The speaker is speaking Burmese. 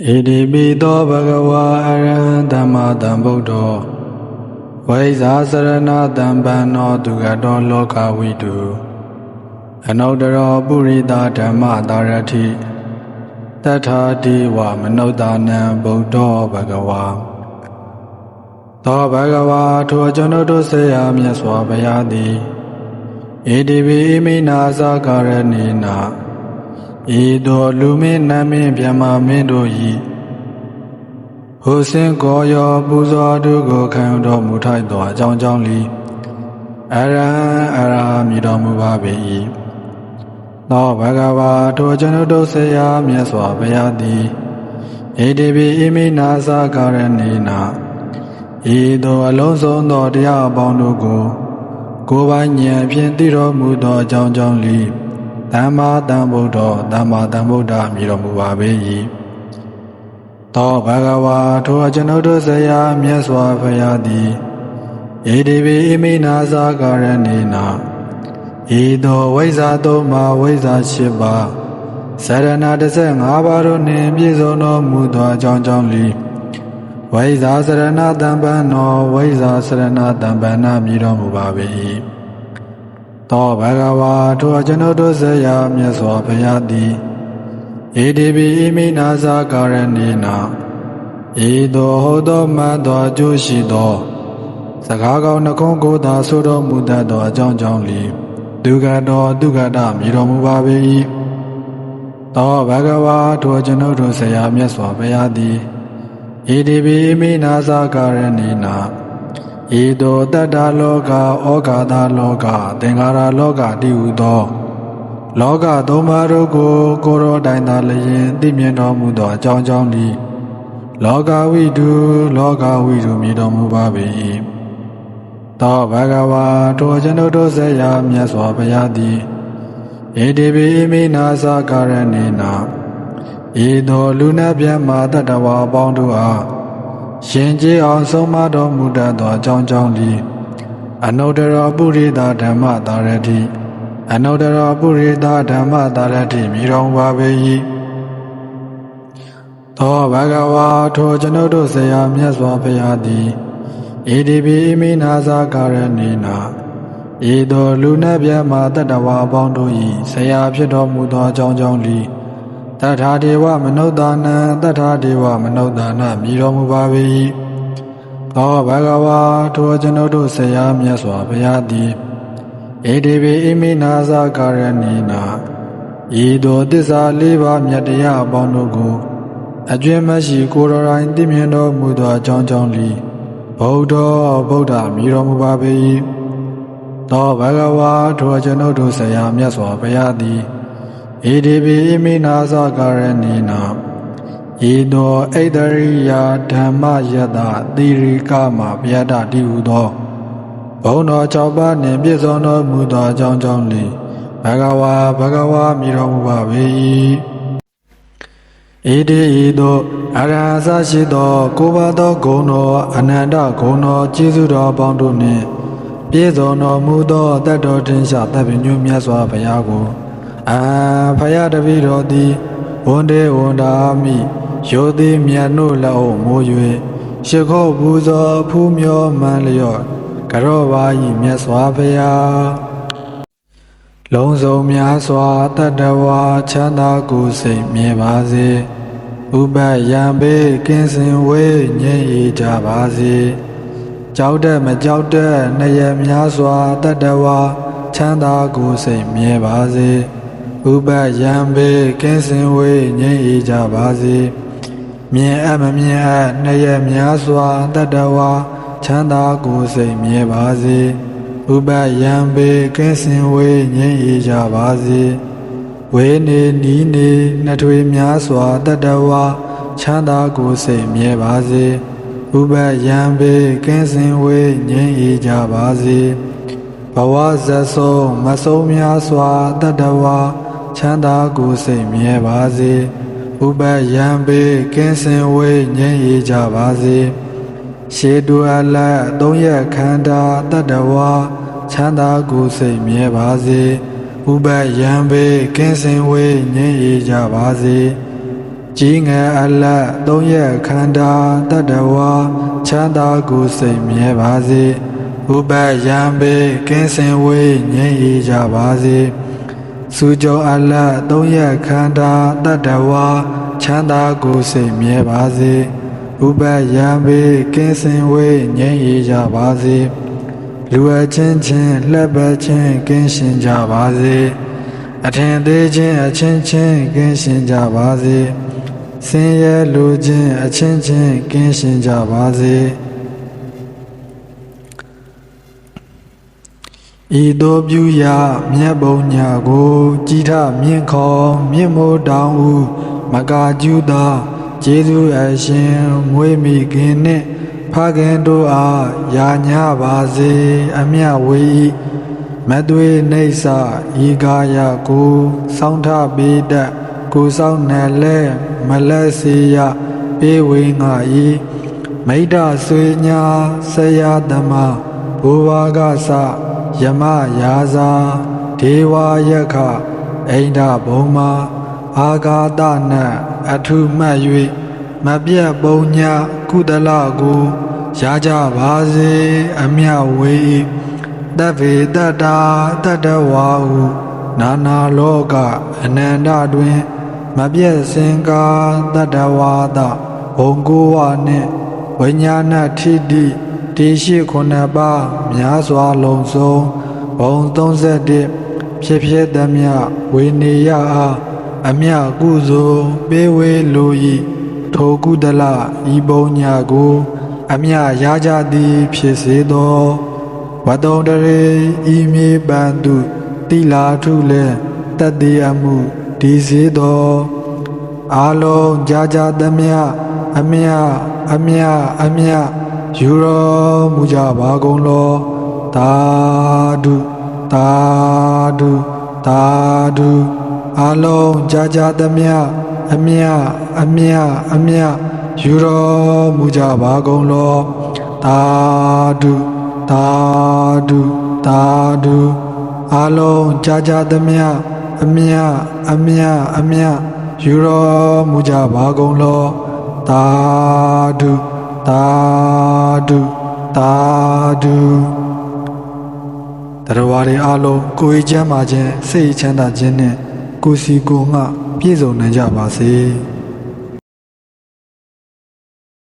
ဣတိပိသောဘဂဝါအရဟံသမ္မာသမ္ဗုဒ္ဓောဝိဇာစရဏတံပန္နောသူကတောလောကဝိတုအနုတ္တရောပုရိသဓမ္မတာရတိတထာတိဝမနုဿာနံဗုဒ္ဓောဘဂဝါသောဘဂဝါထိုကျွန်ုပ်တို့ဆေယမြတ်စွာဘုရားသည်ဣတိပိဣမိနာသကာရဏေနာ ဤသို့လူမင်းနတ်မင်းမြမမင်းတို့၏ဟိုစင်ကိုရောပူဇော်သူကိုခံယူတော်မူထိုက်သောအကြောင်းကြောင့်လီအရဟံအရဟံမြည်တော်မူပါပေ၏သောဘဂဝါထိုကျွန်ုပ်တို့ဆရာမြတ်စွာဘုရားသည်ဣတိပိဣမိနာသကာရဏေနာဤသို့အလုံးစုံသောတရားအပေါင်းတို့ကို ကိုယ်ပိုင်ဉာဏ်ဖြင့်သိတော်မူသောအကြောင်းကြောင့်လီ သမ္မာသမ္ဗုဒ္ဓောသမ္မာသမ္ဗုဒ္ဓမြည်တော်မူပါပေ၏သောဘဂဝါထိုအကျွန်ုပ်တို့ဇရာမြတ်စွာဘုရားသည်ဣတိပိဣမိနာဇာကာရဏေနာဤသောဝိဇ္ဇာသုံးပါးဝိဇ္ဇာ၈ပါးစရဏ15ပါးတို့နှင့်ပြည့်စုံတော်မူသောအကြောင်းကြောင့်လီဝိဇာစရဏတံပံနောဝိဇာစရဏတံပန္နမြည်တော်မူပါပေ၏ သောဘဂဝါထိုအကျွန်ုပ်တို့ဇရာမြတ်စွာဘုရားသည်ဣတိပိဣမိနာဇာကာရဏေနာဤသို့ဟောသောမှန်သောအကျိုးရှိသော စကားကောင်းနှခုံးကိုသာဆိုတော်မူတတ်သောအကြောင်းကြောင့်လီဒုက္ခတော်ဒုက္ခတမြည်တော်မူပါပေ၏သောဘဂဝါထိုအကျွန်ုပ်တို့ဇရာမြတ်စွာဘုရားသည်ဣတိပိဣမိနာဇာကာရဏေနာ ဤသို့တတ္တလောကဩဃာသလောကသင်္ခါရလောကတည်ဟူသော လောကသုံးပါးတို့ကို ကိုရောတိုင်သာလျင်သိမြင်တော်မူသောအကြောင်းကြောင့်ဒီလောကဝိတုလောကဝိတုမြည်တော်မူပါပေ၏သောဘဂဝါထိုကျွန်ုပ်တို့ဇရာမြတ်စွာဘုရားသည်ဣတိပိဣမိနာသကာရဏေနာဤသို့လူနာပြမတတ္တဝါအပေါင်းတို့အား ရှင်ကျေးအောင်ဆုံးမတော်မူတတ်သောအကြောင်းကြောင့်ဒီအနုတ္တရပုရိသဓမ္မတာရတိအနုတ္တရပုရိသဓမ္မတာရတိမြည်တော်မူပါပေ၏သောဘဂဝါထိုကျွန်ုပ်တို့ဆရာမြတ်စွာဘုရားသည်ဣတိပိဣမိနာဇာကာရဏေနာဤသို့လူနှင့်ပြမတတ္တဝါအပေါင်းတို့၏ဆရာဖြစ်တော်မူသောအကြောင်းကြောင့်လီ တထာဒေဝမနုဿာနံတထာဒေဝမနုဿာနမြည်တော်မူပါ၏သောဘဂဝါထိုကျွန်ုပ်တို့ဆရာမြတ်စွာဘုရားသည်ဣတိပိဣမိနာဇာကာရဏီနာဤသို့တစ္ဆာလေးပါးမြတ်တရားအပေါင်းတို့ကိုအကျွမ်းမရှိကိုယ်တော်တိုင်သိမြင်တော်မူသောအကြောင်းကြောင့်လီဗုဒ္ဓဗုဒ္ဓမြည်တော်မူပါ၏သောဘဂဝါထိုကျွန်ုပ်တို့ဆရာမြတ်စွာဘုရားသည် ဣတိပိဣမိနာသကာရဏေနာဤသောဣတရိယာဓမ္မယတသီရိကမဗျာဒတိဟုသောဘုံတော်၆ပါးနှင့်ပြည့်စုံတော်မူသောအကြောင်းကြောင့်လေဘဂဝါဘဂဝါမြည်တော်မူပါ၏ဣတိဤသို့အရဟသရှိသောကိုးပါးသောဂုဏ်တော်အနန္တဂုဏ်တော်ကျေးဇူးတော်အပေါင်းတို့နှင့်ပြည့်စုံတော်မူသောတတ်တော်တင်ရှားတပ်ပညွမြတ်စွာဘုရားကို အာဖယားတပည့်တော်သည်ဝန်တေဝန်တာမိယောသည်မြတ်နို့လက်အုပ်မိုး၍ရှ िख ောပူဇော်ဖူးမြောမှန်လျော့ကရောပါဤမြတ်စွာဘုရားလုံးစုံများစွာတတ္တဝါချမ်းသာကိုယ်စိတ်မြဲပါစေဥပယံပေကင်းစင်ဝေးငြိမ်ရကြပါစေကြောက်တဲ့မကြောက်တဲ့နှရများစွာတတ္တဝါချမ်းသာကိုယ်စိတ်မြဲပါစေ ဥပယံပေကင်းစင်ဝေးငြိမ်အေးကြပါစေမြင်အပ်မမြင်အပ်နှရများစွာတတ္တဝါချမ်းသာကိုယ်စိတ်မြဲပါစေဥပယံပေကင်းစင်ဝေးငြိမ်အေးကြပါစေဝေနေနီးနေနှထွေများစွာတတ္တဝါချမ်းသာကိုယ်စိတ်မြဲပါစေဥပယံပေကင်းစင်ဝေးငြိမ်အေးကြပါစေဘဝဇတ်ဆုံးမဆုံးများစွာတတ္တဝါ ချမ်းသာကိုယ်စိတ်မြဲပါစေဥပယံပေကင်းစင်ဝေးငြိမ်းရကြပါစေရှေတုအလတ်သုံးရက်ခန္ဓာတတ္တဝါချမ်းသာကိုယ်စိတ်မြဲပါစေဥပယံပေကင်းစင်ဝေးငြိမ်းရကြပါစေကြီးငယ်အလတ်သုံးရက်ခန္ဓာတတ္တဝါချမ်းသာကိုယ်စိတ်မြဲပါစေဥပယံပေကင်းစင်ဝေးငြိမ်းအေးကြပါစေ စုကြောအလတ်သုံးရက်ခန္ဓာတတ္တဝါချမ်းသာကိုယ်စိတ်မြဲပါစေဥပယံပေကင်းစင်ဝေးငြိမ်းအေးကြပါစေလူအချင်းချင်းလှက်ပတ်ချင်းကင်းရှင်ကြပါစေအထင်သေးခြင်းအချင်းချင်းကင်းရှင်ကြပါစေဆင်းရဲလူချင်းအချင်းချင်းကင်းရှင်ကြပါစေ ဤသို့ပြုရာမြတ်ဘုံညာကိုကြည်ထမြင့်ခေါ်မြင့်မိုးတောင်ဦးမကာကျူသာကျေးဇူးအရှင်မွေးမိခင်နှင့်ဖခင်တို့အားယာညာပါစေအမြဝေဤမသွေနေဆာဤကာယကိုစောင်းထပေးတတ်ကိုစောင်းနယ်လဲမလက်စီယပေးဝေငါဤမိတ္တဆွေညာဆရာသမာဘိုးဘွားကစ ယမယာဇာဒေဝယက္ခအိန္ဒဘုံမာအာဂါတနတ်အထုမှတ်၍မပြတ်ပုံညာကုသလကိုရကြပါစေအမြဝေဤတဗ္ဗေတတ္တာတတ္တဝါဟုနာနာလောကအနန္တတွင် မပြည့်စင်ကာတတ္တဝါဒဘုံကိုဝနှင့်ဝိညာဏထိတိ တေရှိခုနှစ်ပါးများစွာလုံးစုံဘုံ31ဖြစ်ဖြစ်သမျှဝေနေယအားအမြကုသိုလ်ပေးဝေလို၏ထိုကုသလဤဘုံညာကို အမြရကြသည် ဖြစ်စေသောဝတ္တုံတရေဤမြေပန်သူတိလာထုလဲတတ္တိအမှုဒီစေသောအာလုံးကြာကြာသမျှအမြအမြအမြ ယူတော်မူကြပါကုန်လောသာဓုသာဓုသာဓုအာလုံးကြာကြာသမျှအမြအမြအမြယူတော်မူကြပါကုန်လောသာဓုသာဓုသာဓုအာလုံးကြာကြာသမျှအမြအမြအမြယူတော်မူကြပါကုန်လောသာဓု သာဓုသာဓုတရားဝါတွေအလုံးကိုယ်ချမ်းသာခြင်းစိတ်ချမ်းသာခြင်းနဲ့ကိုယ်စီကိုယ်ငှပြည့်စုံနိုင်ကြပါစေ။